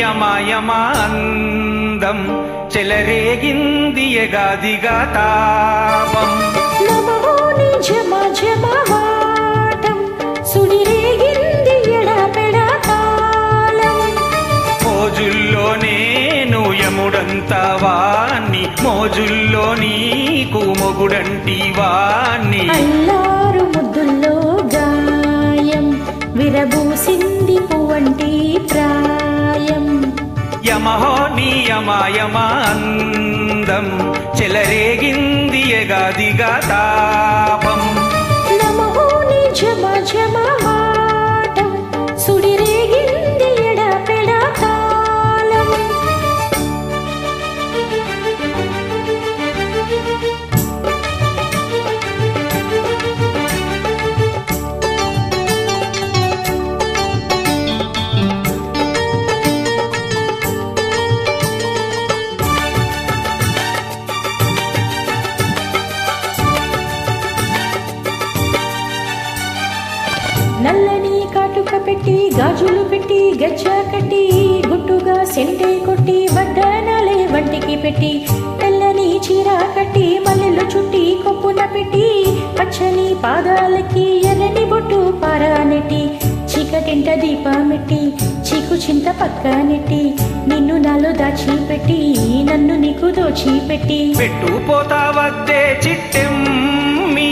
యమాయమాందం చెలరేగింది ఎగాదిగా తాపం నమో నిజమ కాలం మోజుల్లో నీకు మొగుడంటి వాణ్ణి. అల్లారు నీ యమాయమాందం చెలరేగింది తాపం. నమో నిజమ జమవాటం పెట్టి గాజులు పెట్టి గచ్చ కట్టి గుట్టుగా సెంటే కొట్టి వడ్డనాలే వంటికి పెట్టి తెల్లని చీర కట్టి మల్లెలు చుట్టి కొప్పున పెట్టి పచ్చని పాదాలకి ఎర్రని బొట్టు పారానెట్టి చీకటింట దీపమెట్టి చీకు చింత పక్క నెట్టి నిన్ను నాలో దాచి పెట్టి నన్ను నీకు దోచి పెట్టి పెట్టు పోతా వద్దే చిట్టెం మీ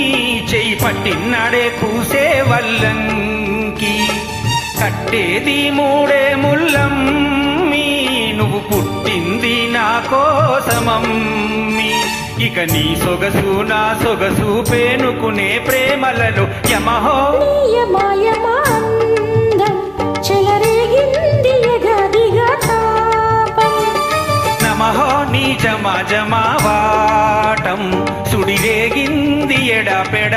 చెయ్యి పట్టిన్నాడే కూసే వల్లంకి కట్టేది మూడే ముల్లం. మీ నువ్వు పుట్టింది నా కోసమమ్మి ఇక నీ సొగసు నా సొగసు పేనుకునే ప్రేమలలో యమహో. నమహో నీ జమా జమావాటం సుడిరేగింది ఎడపెడ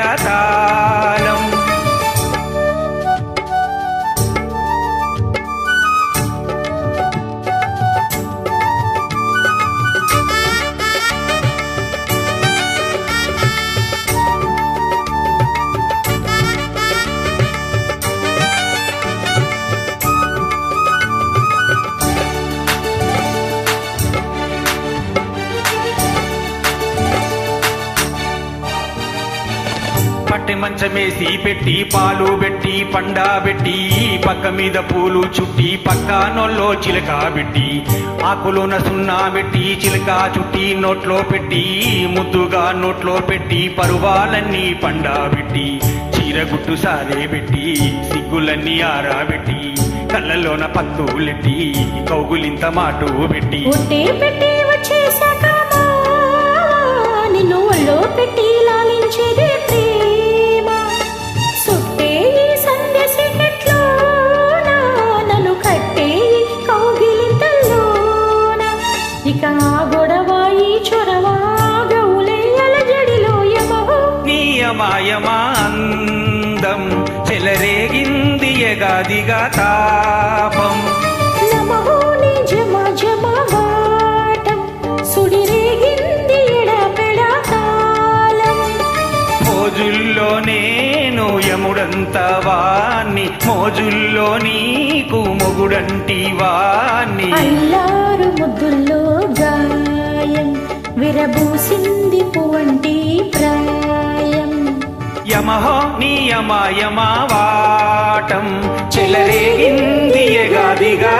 తాళం మంచమేసి పెట్టి పాలు పెట్టి పండా పెట్టి పక్క మీద పూలు చుట్టి పక్కనొల్లో చిలక పెట్టి ఆకులోన సున్నా పెట్టి చిలక చుట్టి నోట్లో పెట్టి ముద్దుగా నోట్లో పెట్టి పరువాలన్నీ పండా పెట్టి చీరగుట్టు సారే పెట్టి సిగ్గులన్నీ ఆరాబెట్టి కళ్ళలోన పత్తులెట్టి కౌగులింత మాటు పెట్టి. పెట్టి వచ్చేసాక నిన్ను ఒళ్ళో పెట్టి లాలించేది ఇక ఆ గొడవ ఈ చొరవ యమహో. నీయమాయమాందం చెలరేగింది ఎగాదిగా తాపం. నమో నిజమ జమవాటం సుడిరేగింది ఎడపెడ కాలం మోజుల్లో నేను యముడంత వాణ్ణి మోజుల్లో నీకు మొగుడంటి వాణ్ణి. అల్లారు ముద్దుల్లో విరబూసింది పువంటి ప్రాయం. యమహో నియమాయమావాటం చెలరేగింది ఎగాదిగా